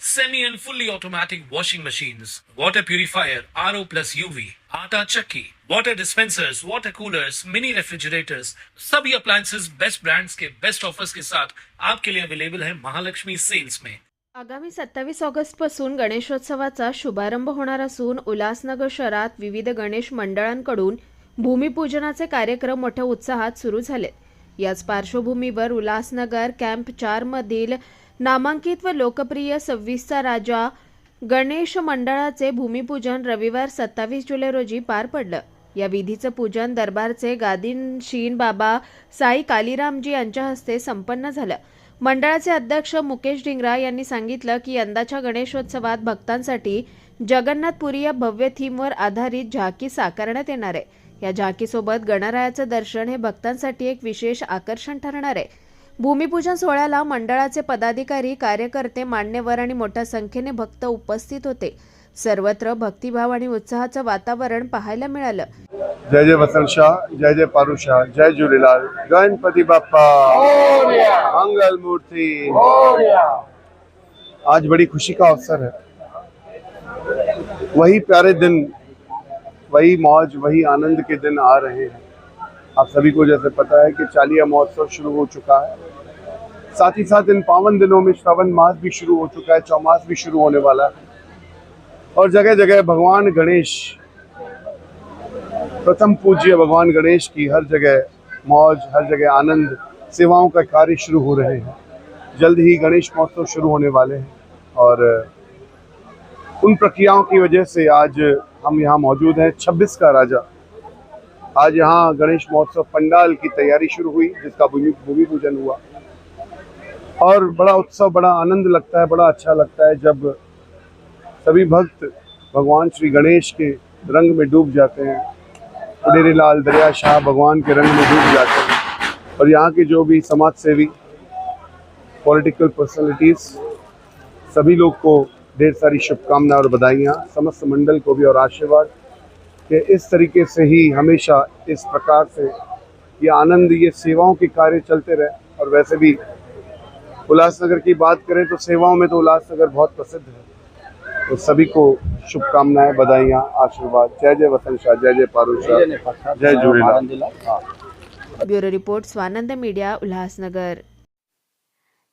semi and fully automatic washing machines, water purifier, RO plus UV, आटा चक्की, water dispensers, water coolers, mini refrigerators, सभी appliances best brands के best offers के साथ आपके लिए अवेलेबल है महालक्ष्मी सेल्स में आगामी सत्तावीस ऑगस्टपासून गणेशोत्सवाचा शुभारंभ होणार असून उल्हासनगर शहरात विविध गणेश मंडळांकडून भूमिपूजनाचे कार्यक्रम मोठ्या उत्साहात सुरू झालेत. याच पार्श्वभूमीवर उल्हासनगर कॅम्प चारमधील नामांकित व लोकप्रिय सव्वीसचा राजा गणेश मंडळाचे भूमिपूजन रविवार सत्तावीस जुलै रोजी पार पडलं. या विधीचं पूजन दरबारचे गादीनशीन बाबा साई कालीरामजी यांच्या हस्ते संपन्न झालं. मंडळाचे अध्यक्ष मुकेश डिंगरा यांनी सांगितलं की यंदाच्या गणेशोत्सवात भक्तांसाठी जगन्नाथपुरी या भव्य थीमवर आधारित झाकी साकारण्यात येणार आहे. या झाकीसोबत गणरायाचं दर्शन हे भक्तांसाठी एक विशेष आकर्षण ठरणार आहे. भूमिपूजन सोहळ्याला मंडळाचे पदाधिकारी कार्यकर्ते मान्यवर आणि मोठ्या संख्येने भक्त उपस्थित होते. सर्वत्र भक्तिभाव आणि उत्साहाचं वातावरण पाहायला मिळालं. जय जय वसंत शाह जय जय पारू शाह जय झूलेलाल गणपति बापा मंगल मूर्ति. आज बड़ी खुशी का अवसर है। वही प्यारे दिन वही मौज, वही आनंद के दिन आ रहे हैं। आप सभी को जैसे पता है कि चालिया महोत्सव शुरू हो चुका है। साथ ही साथ इन पावन दिनों में श्रावण मास भी शुरू हो चुका है, चौमास भी शुरू होने वाला है। और जगह जगह भगवान गणेश, प्रथम पूज्य भगवान गणेश की हर जगह मौज, हर जगह आनंद, सेवाओं का कार्य शुरू हो रहे हैं। जल्द ही गणेश महोत्सव शुरू होने वाले हैं और उन प्रक्रियाओं की वजह से आज हम यहाँ मौजूद हैं 26 का राजा। आज यहाँ गणेश महोत्सव पंडाल की तैयारी शुरू हुई, जिसका भूमि पूजन हुआ। और बड़ा उत्सव, बड़ा आनंद लगता है, बड़ा अच्छा लगता है जब सभी भक्त भगवान श्री गणेश के रंग में डूब जाते हैं। पुडेरी लाल दरिया शाह भगवान के रंग में डूब जाते हैं। और यहाँ के जो भी समाज सेवी पॉलिटिकल पर्सनालिटीज सभी लोग को ढेर सारी शुभकामनाएँ और बधाइयाँ समस्त मंडल को भी और आशीर्वाद कि इस तरीके से ही हमेशा इस प्रकार से ये आनंद ये सेवाओं के कार्य चलते रहे। और वैसे भी उल्लासनगर की बात करें तो सेवाओं में तो उल्लासनगर बहुत प्रसिद्ध है। तो सभी को शुभकामनाएँ बधाइयाँ आशीर्वाद। जय जय वसंत शाह जय जय पारू शाह जय Jhulelal bureau report Swanand media Ulhasnagar